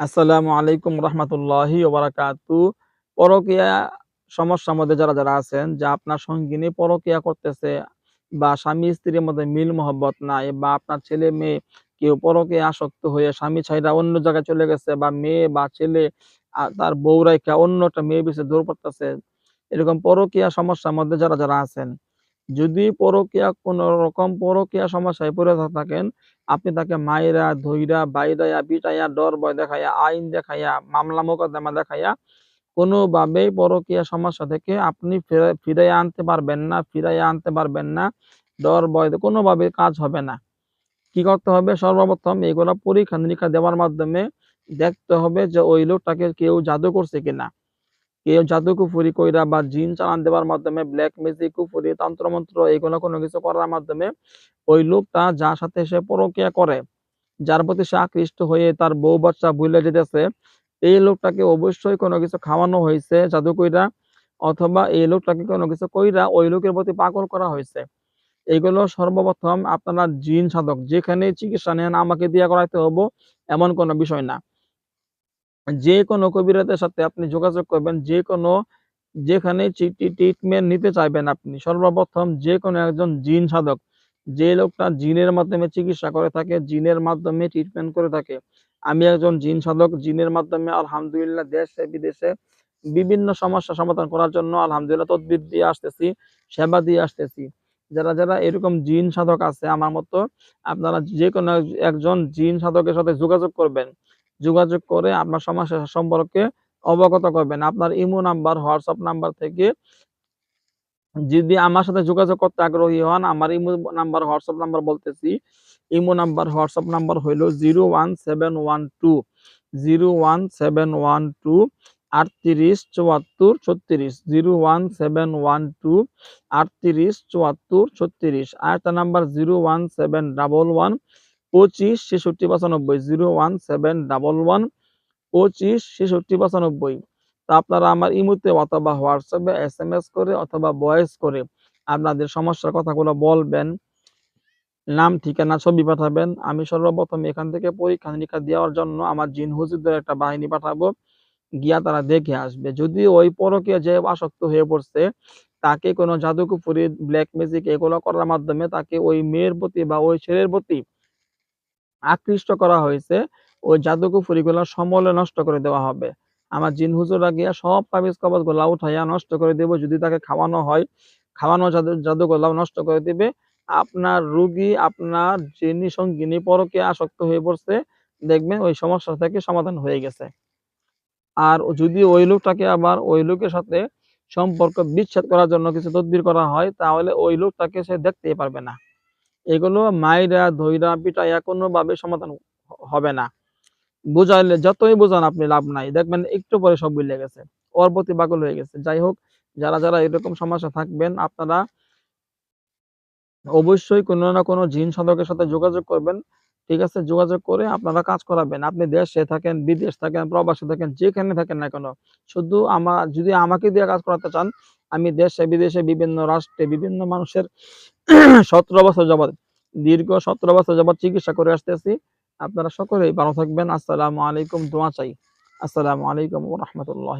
আসসালামু আলাইকুম রহমতুল্লাহি ওবারাকাতু। পরকিয়া সমস্যার মধ্যে যারা যারা আছেন, যে আপনার সঙ্গিনী পরকিয়া করতেছে বা স্বামী স্ত্রীর মধ্যে মিল মহব্বত নাই বা আপনার ছেলে মেয়ে কেউ পরকিয়া আসক্ত হয়ে স্বামী ছাইরা অন্য জায়গায় চলে গেছে বা মেয়ে বা ছেলে তার বউ অন্য একটা মেয়ে পিছে দৌড় করতেছে, এরকম পরকিয়া সমস্যার মধ্যে যারা যারা আছেন যদি পরকিয়া কোন রকম পরকিয়া সমস্যায় পড়ে থাকেন, আপনি তাকে মাইরা, ধইরা, বাইরাইয়া, পিটাইয়া ডর ভয় দেখাইয়া, আইন দেখাইয়া, মামলা মোকদ্দমা দেখাইয়া কোনোভাবেই পরকীয়া সমস্যা থেকে আপনি ফিরা- ফিরাইয়া আনতে পারবেন না, ফিরাইয়া আনতে পারবেন না ডর বয় কোনোভাবে কাজ হবে না। কি করতে হবে? সর্বপ্রথম এগুলা পরীক্ষা নিরীক্ষা দেওয়ার মাধ্যমে দেখতে হবে যে ওই লোকটাকে কেউ জাদু করছে কিনা। কেউ জাদু কুফুরি কইরা বা জিন চালান দেওয়ার মাধ্যমে ব্ল্যাক ম্যাজিক কুফুরি, তন্ত্রমন্ত্র এগুলো কোনো কিছু করার মাধ্যমে ওই লোকটা যার সাথে সে পরকীয়া করে, যার প্রতি সে আকৃষ্ট হয়ে তার বউ বাচ্চা ভুলে যেতেছে, এই লোকটাকে অবশ্যই কোনো কিছু খাওয়ানো হয়েছে জাদু কইরা, অথবা এই লোকটাকে কোনো কিছু কইরা ওই লোকের প্রতি পাগল করা হয়েছে। এগুলো সর্বপ্রথম আপনারা জিন সাধক, যেখানে চিকিৎসা নেন, আমাকে দিয়া করাইতে হব, এমন কোনো বিষয় না। যে কোনো কবিরাজের সাথে আপনি যোগাযোগ করবেন, যে কোনো, যেখানে ট্রিটমেন্ট নিতে চাইবেন আপনি। সর্বপ্রথম যে কোনো একজন জিন সাধক, যে লোকটা জিনের মাধ্যমে চিকিৎসা করে থাকে, জিনের মাধ্যমে ট্রিটমেন্ট করে থাকে। আমি একজন জিন সাধক, জিনের মাধ্যমে আলহামদুলিল্লাহ দেশে, বিদেশে বিভিন্ন সমস্যা সমাধান করার জন্য আলহামদুলিল্লাহ তদবির দিয়ে আসতেছি, সেবা দিয়ে আসতেছি। যারা যারা এরকম জিন সাধক আছে, আমার মতো আপনারা যে কোনো একজন জিন সাধকের সাথে যোগাযোগ করবেন। যোগাযোগ করে আপনার সমস্যা সম্পর্কে অবগত করবেন। আপনার ইমো নাম্বার, হোয়াটসঅ্যাপ নাম্বার থেকে যদি আমার সাথে যোগাযোগ করতে আগ্রহী হন, আমার ইমো নাম্বার, হোয়াটসঅ্যাপ নাম্বার বলতেছি। ইমো নাম্বার, হোয়াটসঅ্যাপ নাম্বার হইল zero one seven one two, zero one seven one two আটত্রিশ চুয়াত্তর ছত্রিশ, zero one seven one two আটত্রিশ চুয়াত্তর ছত্রিশ। আর একটা number zero one seven double one পঁচিশ, ছেষট্টি, পঁচানব্বই, zero, one, seven, double one, পঁচিশ, ছেষট্টি, পঁচানব্বই। তা আপনারা আমার ইমুতে অথবা হোয়াটসঅ্যাপে এস এম এস করে অথবা ভয়েস করে আপনাদের সমস্যার কথাগুলো বলবেন, নাম, ঠিকানা, ছবি পাঠাবেন। আমি সর্বপ্রথম এখান থেকে পরীক্ষা নিরীক্ষা দেওয়ার জন্য আমার জিন হুজুরদের একটা বাহিনী পাঠাবো, গিয়া তারা দেখে আসবে। যদি ওই পরকে যে আসক্ত হয়ে পড়ছে, তাকে কোনো জাদুকুফুরি ব্ল্যাক ম্যাজিক এগুলো করার মাধ্যমে তাকে ওই মেয়ের প্রতি বা ওই ছেলের প্রতি আকৃষ্ট করা হয়েছে, ওই জাদুকুফুরি গুলো সমলে নষ্ট করে দেওয়া হবে। আমার জিন হুজুরা গিয়া সব তাবিজ কবজগুলা উঠাইয়া নষ্ট করে দেব, যদি তাকে খাওয়ানো হয়, খাওয়ানো জাদু জাদু গোলাও নষ্ট করে দিবে। আপনার রুগী, আপনার যিনি সঙ্গিনী পরকে আসক্ত হয়ে পড়ছে, দেখবেন ওই সমস্যা থেকে সমাধান হয়ে গেছে। আর যদি ওই লোকটাকে আবার ওই লোকের সাথে সম্পর্ক বিচ্ছেদ করার জন্য কিছু তদবির করা হয়, তাহলে ওই লোকটাকে সে দেখতেই পারবে না। এগুলো মাইরা, ধইরা, পিটাইয়া কোনোভাবে সমাধান হবে না। বুঝাইলে যতই বোঝান আপনি লাভ নাই। দেখবেন একটু পরে সব মিলে গেছে। ওর প্রতি হয়ে গেছে। যাই হোক, যারা যারা এরকম সমস্যা থাকবেন, আপনারা অবশ্যই কোনো না কোনো জিন সাধকের সাথে যোগাযোগ করবেন। ঠিক আছে? যোগাযোগ করে আপনারা কাজ করাবেন। আপনি দেশে থাকেন, বিদেশ থাকেন, প্রবাসে থাকেন, যেখানে থাকেন না কেন, শুধু আমার যদি আমাকে দিয়ে কাজ করাতে চান, আমি দেশে, বিদেশে বিভিন্ন রাষ্ট্রে বিভিন্ন মানুষের সতেরো বছর যাবৎ, দীর্ঘ সতেরো বছর যাবৎ চিকিৎসা করে আসতেছি। আপনারা সকলেই ভালো থাকবেন। আসসালামু আলাইকুম, দোয়া চাই। আসসালামু আলাইকুম রহমতুল্লাহ